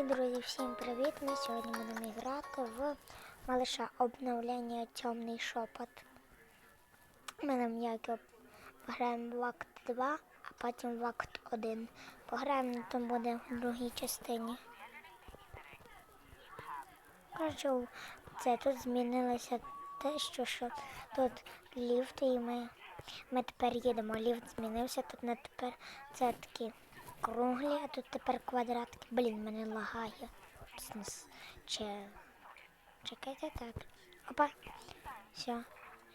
І, друзі, всім привіт! Ми сьогодні будемо грати в малиша обновлення Темний шепот. Ми на м'які пограємо в акт 2, а потім в акт 1. Пограємо, то буде в другій частині. Коротше, це тут змінилося те, що, що тут ліфт, і ми, ми тепер їдемо. Ліфт змінився, тут не тепер це такі круглі, а тут тепер квадратки. Блін, мене лагає. Чи... Чекайте так. Опа. Все.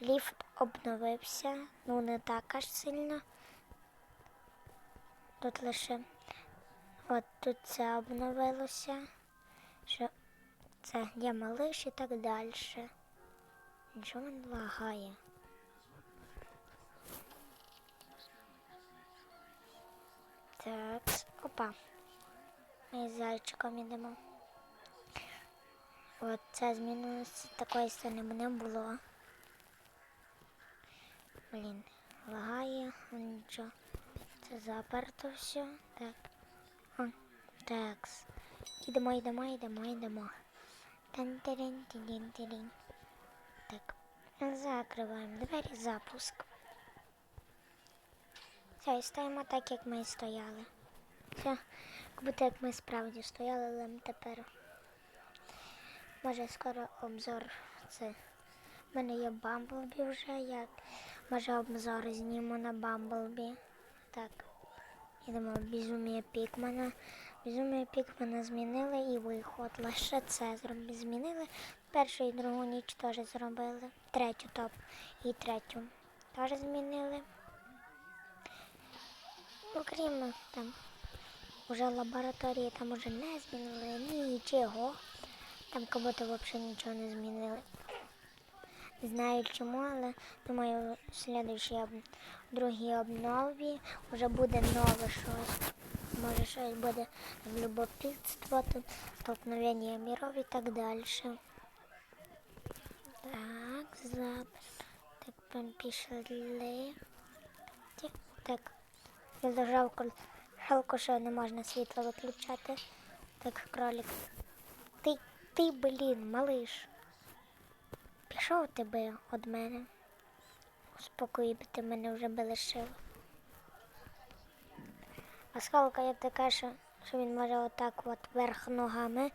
Ліфт обновився. Ну не так аж сильно. Тут лише от тут це обновилося. Що це є малиш і так далі. Нічого не лагає. Так, опа. Ми з зайчиком йдемо. От це змінилося, такої сторони не було. Блін, лагає, ну нічого. Це заперто все. Так. О, такс. Йдемо, йдемо, йдемо, йдемо. тан тирин тирин тирин Так. Закриваємо двері, запуск. Все, і стоїмо так, як ми стояли. Все, як ми справді стояли, але тепер. Може скоро обзор це. У мене є Бамблбі вже, як може обзор зніму на Бамблбі. Так. Ідемо безумія Пікмана. Безумія Пікмана змінили і виход. Лише це змінили. Першу і другу ніч теж зробили. Третю топ і третю теж змінили. Окрім там уже лабораторії там уже не змінили нічого. Там як будто взагалі нічого не змінили. Не знаю чому, але думаю, в слідуючій об... другій обнові вже буде нове щось. Може щось буде любопитство, тут столкновення міров і так далі. Так, зап... Так, пішли. Так. Я жалко, жалко, що не можна світло виключати. Так, кролик. Ти, ти, блін, малиш. Пішов тебе від мене. Успокої би ти мене вже би лишив. А скалка є така, що, що він може отак от верх ногами.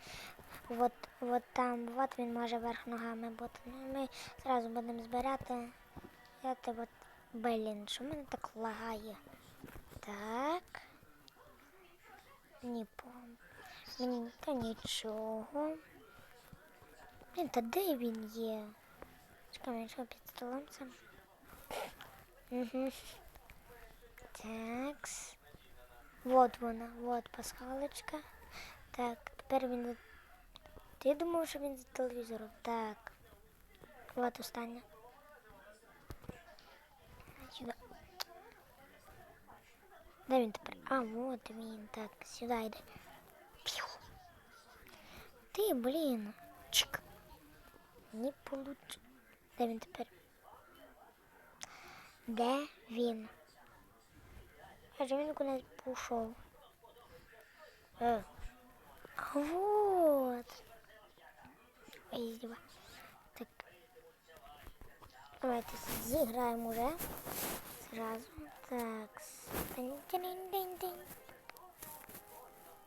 От, от там, от він може верх ногами бути. Ну, ми зразу будемо збирати. Я те от, блін, що мене так лагає. Так. Ні, по. Мені та нічого. Блін, та де він є? Чекай, він що під столом сам? Такс. Вот вона, вот пасхалочка. Так, тепер він. Ти думав, що він за телевізором? Так. Вот остання. Сюди. Де він тепер? А, вот він. Так, сюди йде. П'ю. Ти, блін. Чик. Не получ. Де він тепер? Де він? Каже, він кудись пішов. Е. А вот. Ой, Так. Давайте зіграємо уже. Сразу. Так.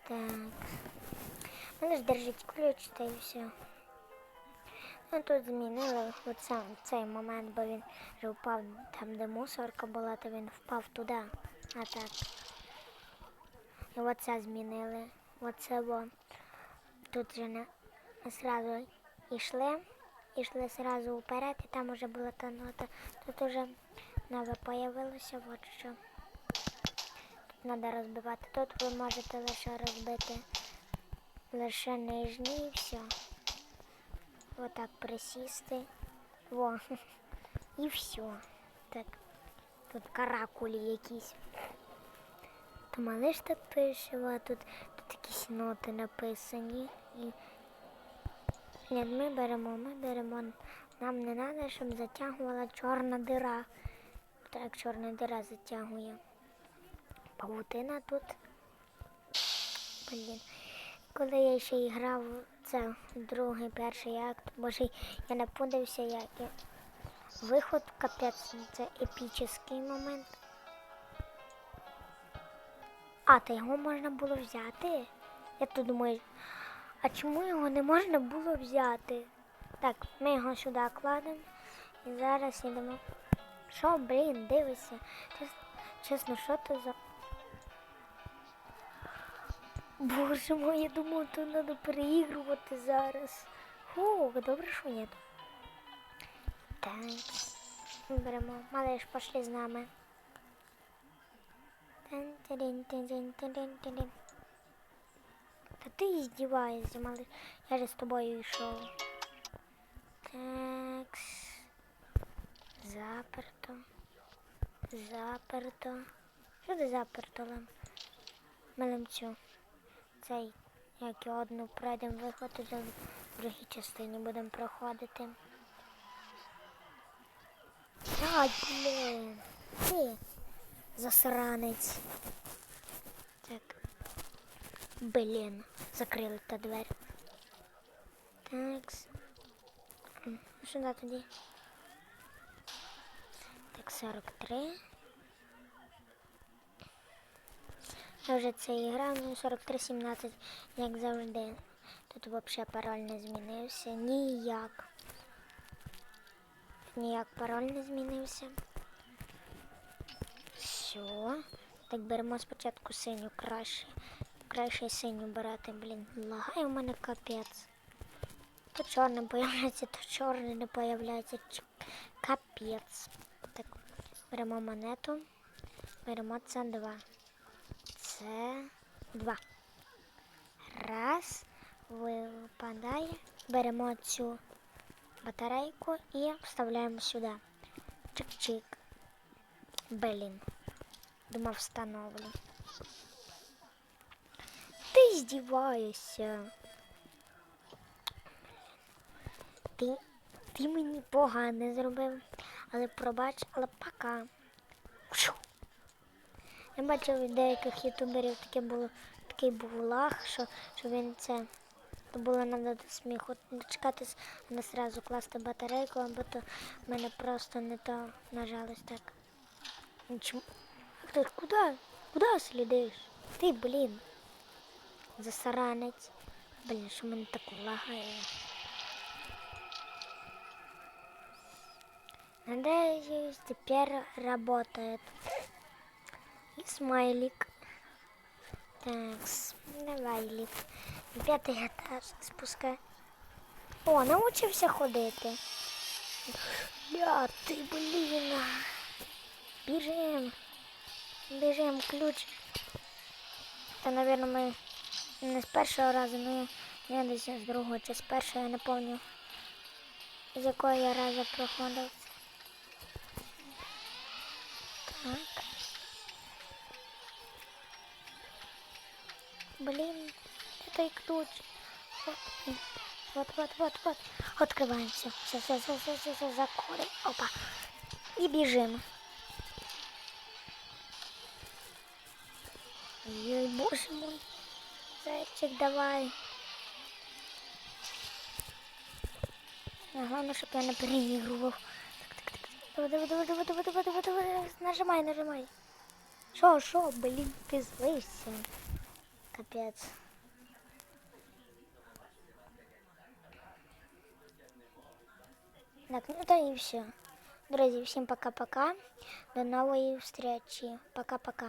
Так. Мене ж держить ключ та і все. Ну тут змінили от сам цей момент, бо він вже впав там, де мусорка була, то він впав туди. А так. І оце змінили. Оце бо тут вже не зразу йшли, йшли зразу вперед, і там вже була та нота. Тут вже нове появилося, от що. Тут треба розбивати. Тут ви можете лише розбити лише нижній і все. Отак присісти. Во. І все. Так. Тут каракулі якісь. То малиш так пише, а тут, тут якісь ноти написані. І... Ні, ми беремо, ми беремо. Нам не треба, щоб затягувала чорна дира. Так чорна дира затягує. Павутина тут. Блін. коли я ще й грав це другий перший акт, боже, я напудився, як і виход капець, це епічний момент. А, то його можна було взяти? Я то думаю, а чому його не можна було взяти? Так, ми його сюди кладемо і зараз йдемо. Що, блін, дивися. Чесно, що це за. Боже мой, я думав, то треба переігрувати зараз. Фу, добре, що ні. Так. Беремо. Малиш, пошли з нами. Та ти здіваєшся, малиш. Я же з тобою йшов. Так. Заперто. Заперто. Що ти заперто лем? Мелемцю. Цей, як і одну пройдемо виход, то в другій частині будемо проходити. Ай, блін. Ти засранець. Так. Блін, закрили та двері. Так. Сюди тоді. Так, 43. Я вже це і грав, ну 43-17, як завжди. Тут взагалі пароль не змінився. Ніяк. Ніяк пароль не змінився. Все. Так беремо спочатку синю краще. Краще синю брати, блін. Лагає у мене капець. То чорне появляється, то чорне не появляється. Капець. Беремо монету. Беремо це два. Це два. Раз. Випадає. Беремо цю батарейку і вставляємо сюди. Чик-чик. Блін. Думав, встановлю. Ти здіваєшся. Ти, ти мені погано зробив. Але пробач, але пока. Я бачив від деяких ютуберів таке було, такий був лаг, що, що він це. То було нам до сміху дочекатись, не сразу класти батарейку, або то в мене просто не то нажалось так. Ну, Чому? Ти куди? Куди слідиш? Ти, блін. Засаранець. Блін, що мене так лагає. Надеюсь, теперь работает. И смайлик. Так, давай, Лік. П'ятий етаж спускай. О, научився ходити. Я ти, блін. Біжим. Біжим, ключ. Та, напевно, ми не з першого разу, я десь з другого чи з першого, я не пам'ятаю, з якого я разу проходив. Блин, это и ключ. Вот, вот, вот, вот, вот. Открываем все. Все, все, все, все, все, все, закроем. Опа. И бежим. Ой, боже мой. Зайчик, давай. Главное, щоб я не так. Давай, давай, давай, давай, давай, давай, давай, давай. Нажимай, нажимай. Шо, шо, блін, ти злився. Капець. Так, ну то і все. Друзі, всім пока-пока. До нової встречі. Пока-пока.